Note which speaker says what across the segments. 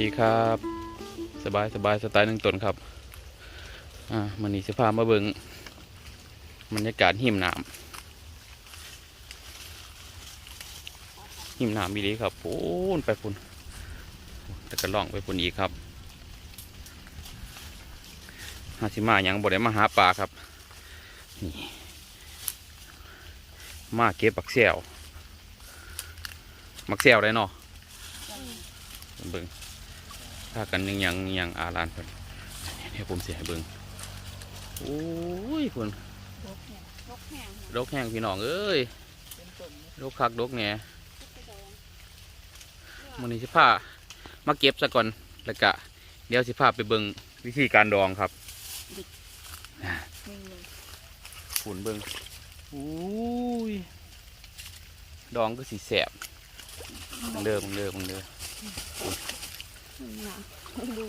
Speaker 1: ดีครับ สบายสบายสไตล์หนึ่งตนครับ อ่ามันนี้สิพามาเบิงบรรยากาศหิมน้ำหิมน้ำอีดีครับปูนไปปุนแต่ก็ล่องไปปุนอีกครับหาสิมายังบ่ได้มาหาปลาครับนี่มาเก็บบักเซวบักเซวได้เนาะเบิ่ง ถ้ากันยังยังยังอาลานเพิ่นเดี๋ยวผมเสียให้เบิ่งโอ้ยเพิ่น
Speaker 2: ลกแห้งลกแห้ง
Speaker 1: ดกแห้งพี่น้องเอ้ยดกคักดกแหน่มื้อนี้สิพามาเก็บซะก่อนแล้วก็เดี๋ยวสิพาไปเบิ่งวิธีการดองครับ
Speaker 2: นี่เลย
Speaker 1: ฝุ่นเบิ่งอุ้ยดองก็สิแสบมึงเด้อมึงเด้อมึงเด้อ
Speaker 2: ห นาดู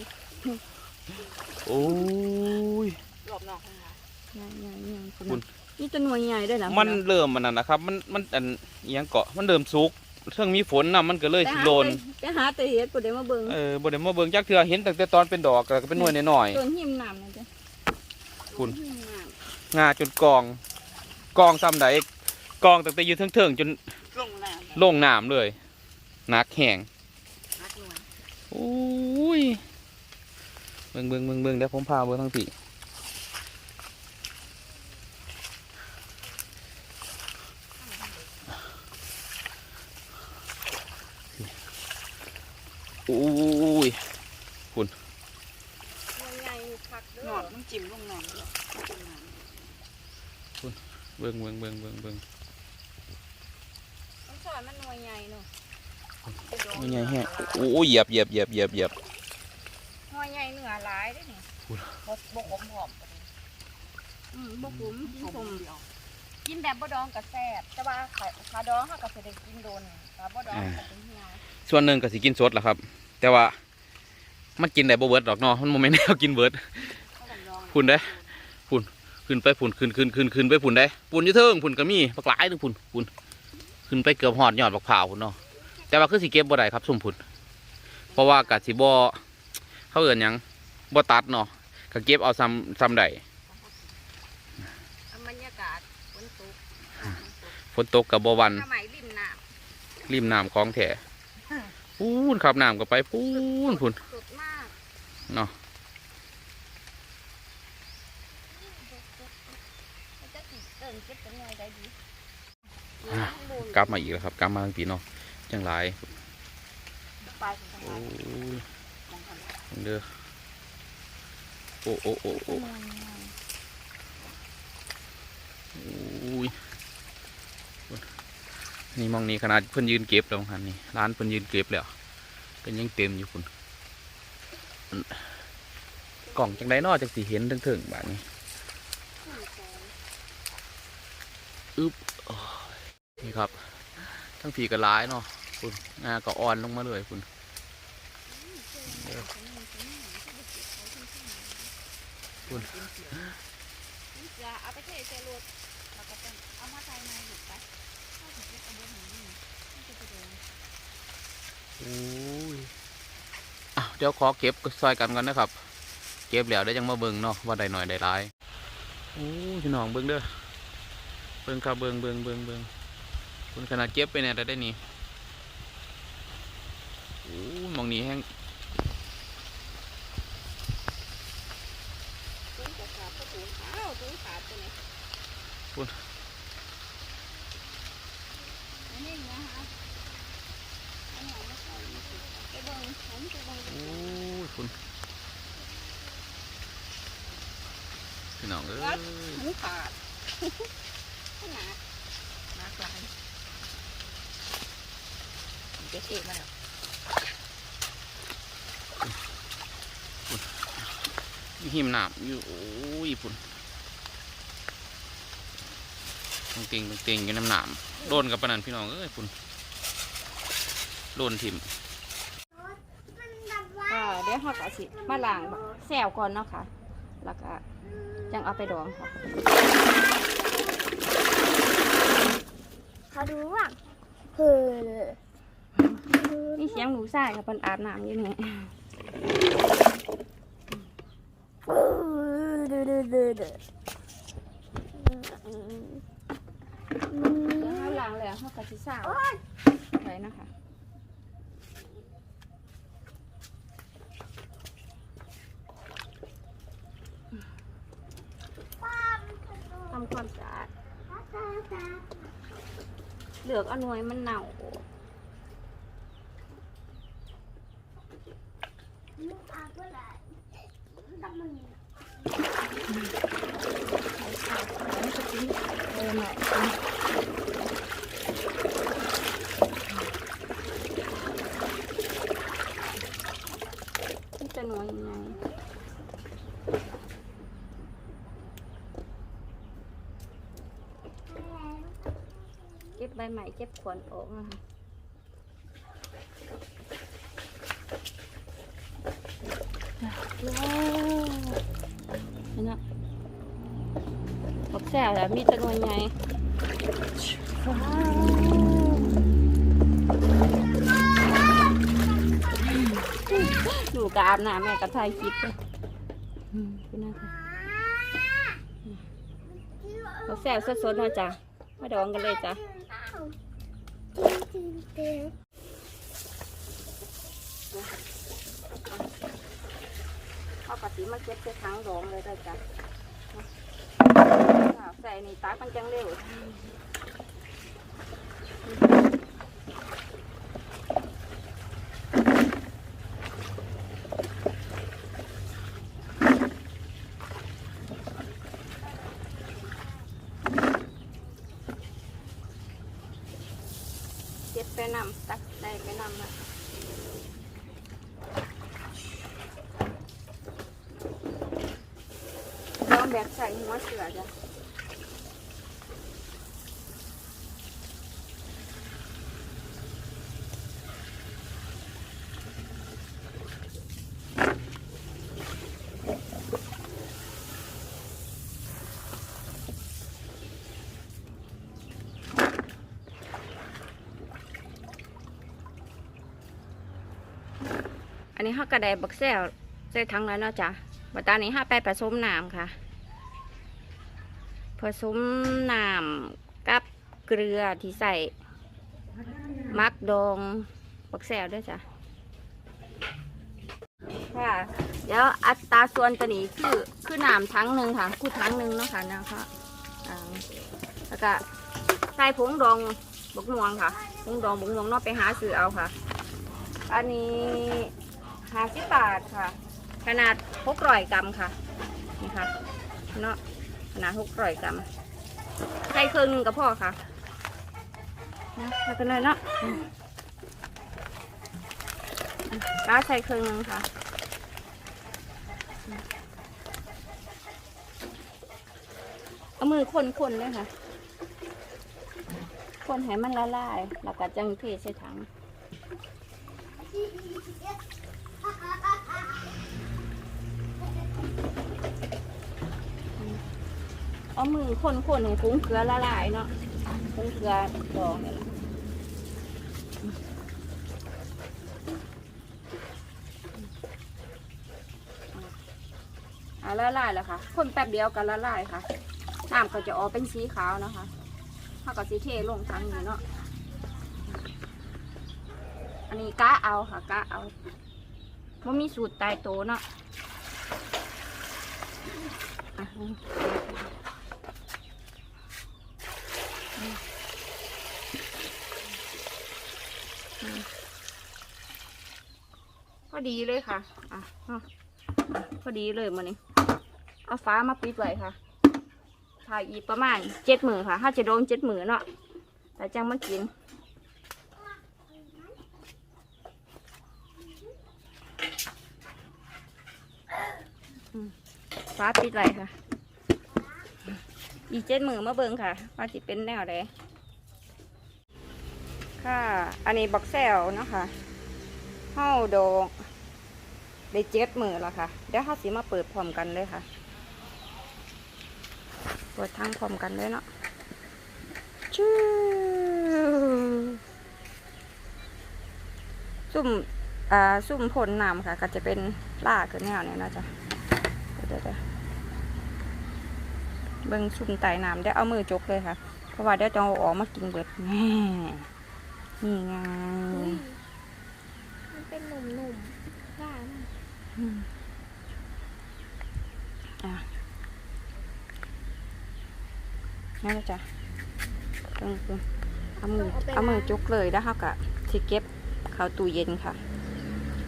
Speaker 1: โอ้ย
Speaker 2: รอบนอกข้างหลังใหญ่ใหญ่ใหญ่
Speaker 1: คุณ
Speaker 2: นี่จะหน่วยใหญ่ได้หรอ
Speaker 1: มันเริ่มมันนั่นนะครับ มันมันอันอิหยังเกาะมันเริ่มสุกเรื่องมีฝนนะมันก็เลยสิโลน
Speaker 2: ไปหาแต่เห็ดกูเดี๋ยวมาเบิ่ง
Speaker 1: เออบ่ได้มาเบิ่งจักเทื่อเห็นตั้งแต่ตอนเป็นดอกแล้วก็เป็นหน่วยน้อย
Speaker 2: ต้นหิมน้ำนั่นจ้ะ
Speaker 1: คุณ
Speaker 2: ต้นหิมน้
Speaker 1: ๆงาจนกองกองซ้ำใดกองตั้งแต่อยู่เทิงๆจนำ
Speaker 2: ลงน้ำ
Speaker 1: ลงน้ำเลยหนักแห้ง
Speaker 2: นักหน่วย
Speaker 1: โอ้ยเบิ่งเบิ่งเบิ่งเบิ่งเดี๋ยวผมพาเบิ่งทั้งปีโอ้ย
Speaker 2: คักเด้อหนอนมันจิ้มลงน้ำเลยจิ้มน้ำ
Speaker 1: เบิ่งเบิ่งเบิ่งเบิ่งเบิ่ง
Speaker 2: มันสอนมันหน่วยใหญ่เนาะ
Speaker 1: ไม่ใหญ่แฮะโอ้ยเหยียบเหยียบเหยียบเหยียบเหยียบ
Speaker 2: หน่วยใหญ่เนื้อหลายได้อนี่
Speaker 1: อุ๊ย
Speaker 2: บ่บ่ขมหอมอืมบ่ขมกินขมกินแบบบ่ดองกับแซ่บแต่ว่าขาขาดองเฮาก็สิได้กินโดนขาบ่ดองก็เป็นเหี่ยว
Speaker 1: ส่วนหนึ่งก็สิกินสดแหละครับ แต่ว่ามันกินได้บ่เบิดดอกเนาะมันโมเมนต์แนวกินเบิด
Speaker 2: เขาก็ดอง
Speaker 1: พุ่นเด้ขึ้นไปพุ่นขึ้นขึ้นขึ้นขึ้นไปพุ่นได้พุ่นอยี่เทิงพุ่นก็มีปักหลายหนึงพุ่นพุ่นขึ้นไปเกือบหอดยอดบักพร้าวพุ่นเนาะ แต่ว่าคือสิเก็บบ่ได้ครับสุ่มพุ่นเพราะว่ากะสิบ่เขาเอิ้นหยังบ่ตัดเนาะก็เก็บเอาซ้ำซ้ำใด
Speaker 2: เอาบรรยากาศฝนตก
Speaker 1: ฝนตกกับบ่หวัน
Speaker 2: สมัยริมน้
Speaker 1: ริมน้ำคลองแท้พูนขับน้ำก็ไปพูนพุ่นำ
Speaker 2: สดมาก
Speaker 1: เนาะ
Speaker 2: มันจะสิเดินเก็บเป็นหน่วยได้ดี
Speaker 1: กลับมาอีกแล้วครับกลับมาทางปีเนาะ จังหลาย
Speaker 2: ไปถึงทาง
Speaker 1: โอ้
Speaker 2: ไหน
Speaker 1: ยเด้อโอ้โอ้โอ้โอ้โอ้ยนี่มองนี่ขนาดเพิ่นยืนเก็บแล้วครับนี่ร้านเพิ่นยืนเก็บแล้วเป็นยังเต็มอยู่คุณกล่องจังไดเนอจังสีเห็นถึงๆแบบนี้อึ๊บโอ้ยนี่ครับ ทั้งผีก็ร้ายเนาะ คุณงาก็อ่อนลงมาเลยคุณเด้อคุณ
Speaker 2: อเอาไปเทใส่รถแล้วก็เอามาใส่ในหยุดไปถ้าถึงจะเอาบนหนี้มันจะไปโดน
Speaker 1: โอ้ยเดี๋ยวขอเก็บซอยกันก่อนนะครับ เก็บแล้วได้ยังมาเบิ่งเนาะว่าได้หน่อยได้หลายโอ้ยขน้องเบิ่งเด้อเบิ่งครับเบิ่งเบิ่งเบิ่งเบิ่งคุณขนาดเก็บไปเนี่ยได้ได้นี่ องนี้แห้ง
Speaker 2: ตุ้งจะขาดก็ตุ้งอ้าวตุ้งขาดตัวไหนอันนี้นะคะอันนี้เอามาใส่นี่สิไปเบิ่งผมไปเบิ่ง
Speaker 1: โอ้ยคุณพี่น้องเอ้ย
Speaker 2: หูขาดขนาดมากลายจ๊เอ๋มาแล้ว
Speaker 1: อยู่หิมน้ำอยู่โอ้ยพุ่นตรงติงตรงติงอยู่น้ำหนามโดนกับปานนันพี่น้องเอ้ยพุ่นโดนถิ่ม
Speaker 2: ค่ะเดี๋ยวเขาก็สิมาล้างแซวก่อนเนาะค่ะ แล้วก็จังเอาไปดองค่ะ
Speaker 3: เขาดูว่าเฮ้อ
Speaker 2: นี่เสียงหนูใส่ค่ะเพิ่นอาบน้ำอยู่นี่ แล้วข้างหลังแล้วเขาก็สิสาวไว้นะคะทำความสะอาด เหลือกเอาหน่วยมันเน่า เออหน่อยมันจ ล้วมีแตะนวนไงว้าวหนูกอาบน้ำแม่ก็ถ่ายคลิปเลยอืมพี่น่าค่ะบอกแซวสดๆหน่อยจ้ะมาดองกันเลยจ้ะเอากะทิมาเก็บใส่ถังรองเลยได้จ้ะเอา ใส่นี่ตากมันจังเร็วเก็บไปนำตักได้ไปนำนะ ลองแบบใส่หัวเสือจ้ะอั นนี้ห้ากระไดบักแซวใส่ถังแล้วเนาะจ้ะบัตานี้ห้าไปผสมน้ำค่ะ ผสมน้ำกับเกลือที่ใส่มักดองบักแซวด้วยจ้ะค่ะเดี๋ยวอัตราส่วนตัวนี้คือคือน้ำทั้งหนึ่งค่ะคู่ทั้งหนึ่งเนาะค่ะนะคะอ่าแล้วก็ใส่ผงดองบกม่วงค่ะผงดองบกม่วงเนอกไปหาซื้อเอาค่ะ อันนี้ ห้าสิบบาทค่ะ ขนาดหกร้อยกรัมค่ะนี่ค่ะเนาะขนาดหกร้อยกรัมใส่เครื่องหนึงกับพ่อค่ะนะแล้วก็เลยเนาะอืมก็ใส่เครื่องหนึงค่ะเอามือคนๆเลยค่ะคนให้มันละลาย แล้วก็จังเทใส่ถัง เอามือคนๆให้ฟุ้งเกลือละลายเนาะฟุ้งเกลือดองเนี่ยแหละอ่าละลายแล้วค่ะ คนแป๊บเดียวก็ละลายค่ะน้ำก็จะออกเป็นสีขาวนะคะถ้าก็สีเทลงทั้งนี้เนาะ อันนี้กะเอาค่ะกะเอาว่มีสูตรตายโตเนาะอะ พอ ดีเลยค่ะอะพอดีเลยมันนี้เอาฟ้ามาปิดไว้ค่ะถ่ายอีกประมาณเจ็ดหมือค่ะถ้าจะโดนเจ็ดหมือเนาะแต่จังมากินฟ้าปิดไว้ค่ะ อีเจ็ดหมือมาเบิ่งค่ะว่าจะเป็นแนวใดค่ะ อันนี้บักแซวเนาะค่ะเฮ้าดอง ได้เจ็ดมือแล้วค่ะ เดี๋ยวเฮาสิมาเปิดพร้อมกันเลยค่ะ เปิดทั้งพร้อมกันเลยเนาะชูซุ่มอ่าซุ่มผลน้ำค่ะ ก็จะเป็นล่าคือแนวเนี้นะจ๊ะเดี๋ยวเดี๋ยวเบิ่งซุ่มไต่น้ำได้เอามือจกเลยค่ะ เพราะว่าเดี๋ยวจะเอาออกมากินเบิดแน่นี่ไง
Speaker 3: มันเป็นหนุ่มๆ
Speaker 2: อืมอะนั่นแหละจ้ะเบิ่งเบิ่งเอามือเอามือจกเลยแล้วเขาก็สิเก็บเข้าตู้เย็นค่ะ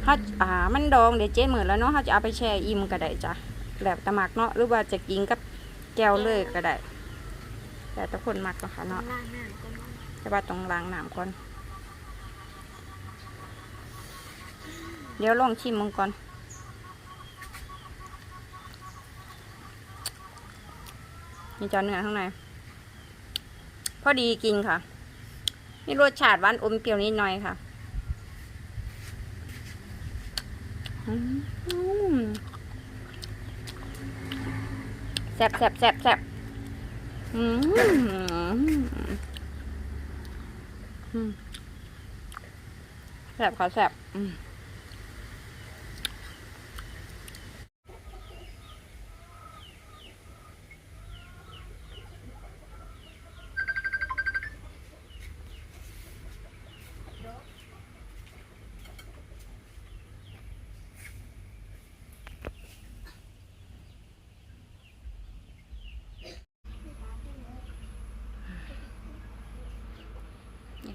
Speaker 2: เขาอ่ามันดองเดี๋ยวเจ๊มือแล้วเนาะเขาจะเอาไปแช่อิ่มก็ได้จ้ะแบบตะหมักเนาะหรือว่าจะกินกับแก้วเลยก็ได้แต่แต่คนมักเนาะค่ะเนาะ
Speaker 3: ล่างหน้าก็มัน
Speaker 2: แต่ว่าต้องล้างน้ำก่อน เดี๋ยวลองชิมมึงก่อน มีจานเนื้อข้างใน พอดีกินค่ะ มีรสชาติหวานอมเปรี้ยวนิดหน่อยค่ะแซ่บแซ่บแซ่บแซ่บอืมแซ่บค่ะแซ่บอืม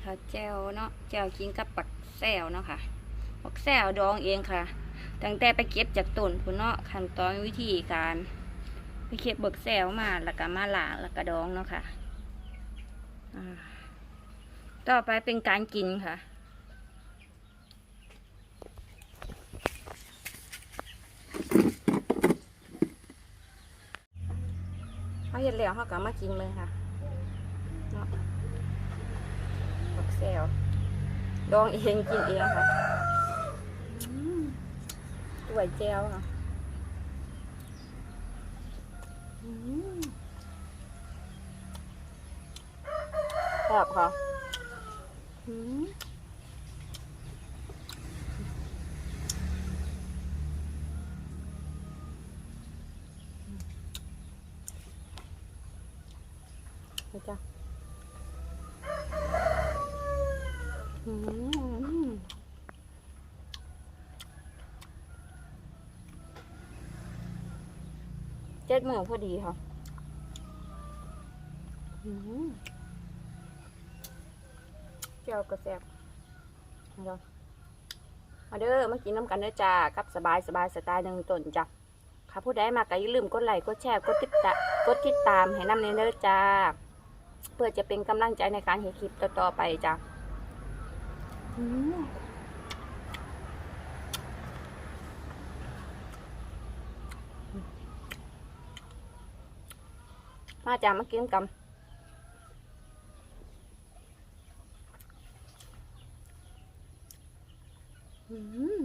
Speaker 2: นี่ค่ะแจวเนาะแจวกินกับปักแซวเนาะค่ะปักแซวดองเองค่ะ ตั้งแต่ไปเก็บจากต้นพุ่นเนาะขั้นตอนวิธีการไปเก็บเบิกแซวมาแล้วก็มาล้างแล้วก็ดองเนาะค่ะอ่าต่อไปเป็นการกินค่ะเขาเห็นแล้วเขาก็มากินเลยค่ะเนาะ ผัก แซวดองเองกินเองค่ะอืมสวยแจวค่ะอืมแบบค่ะอืมนี่จ้ะ อืม เจ็ดโมงพอดีค่ะอืมเจ้ากระแซบมาเด้อมาเด้อมากินน้ำกันเด้อจ้ากับสบายสบายสไตล์หนึ่งต้นจ้ะค่ะผู้ใดมาก็อย่าลืมกดไลค์กดแชร์กดติดตามกดติดตามให้นำเนเด้อจ้า เพื่อจะเป็นกำลังใจในการเห็นคลิปต่อๆไปจ้ะ มมาจ้ามากินกันอืม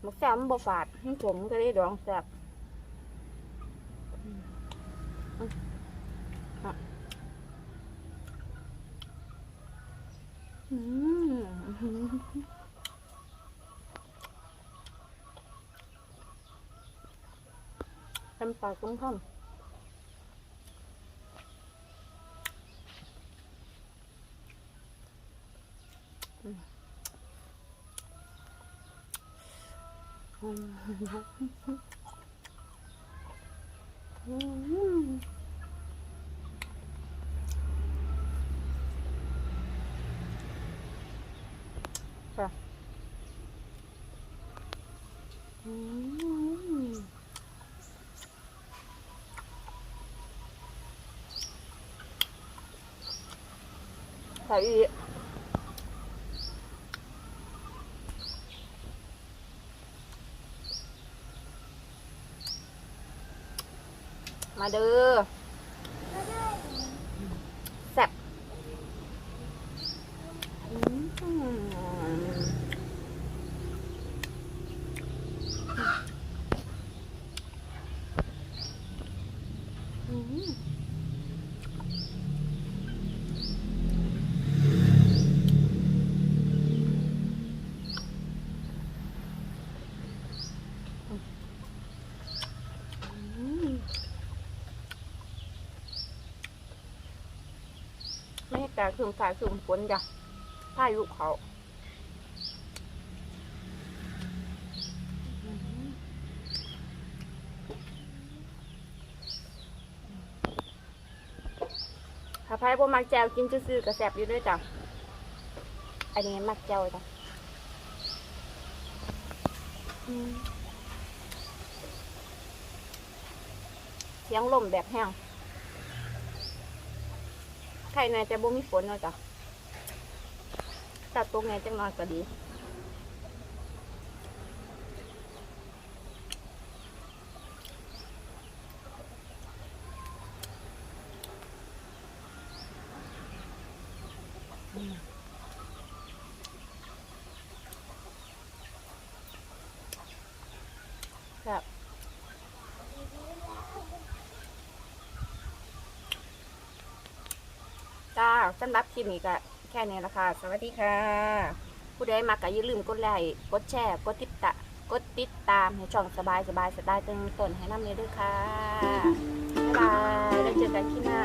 Speaker 2: หมกแซ่บมันบ่ฝาดมันผมก็ได้ดองแซ่บ อืม เต็มปากตุ้มคำอืมอืม อืมใส่อีกมาเด้อแซ่บอืม การคืมสายคืมฝนจ้ะพายุเขาถ้าไพ่บ่มักแจวกินซื่อๆกระแสบอยู่ด้วยจ้ะ อันนี้มักแจวจ้ะเสียงลมแบบแห้ง ใครในจะบ่มีฝนเนาะจ้ะตัดตรงไงจังนอนก็ดีครับจ้า สำหรับคลิปนี้ก็แค่นี้ละค่ะ สวัสดีค่ะ ผู้ใดมาก็อย่าลืมกดไลค์ กดแชร์ กดติดตะกดติดตามให้ช่องสบายสบายสไตล์ตึงต้นให้น้ำเนี้ยด้วยค่ะ บ๊ายบาย แล้วเจอกันที่หน้า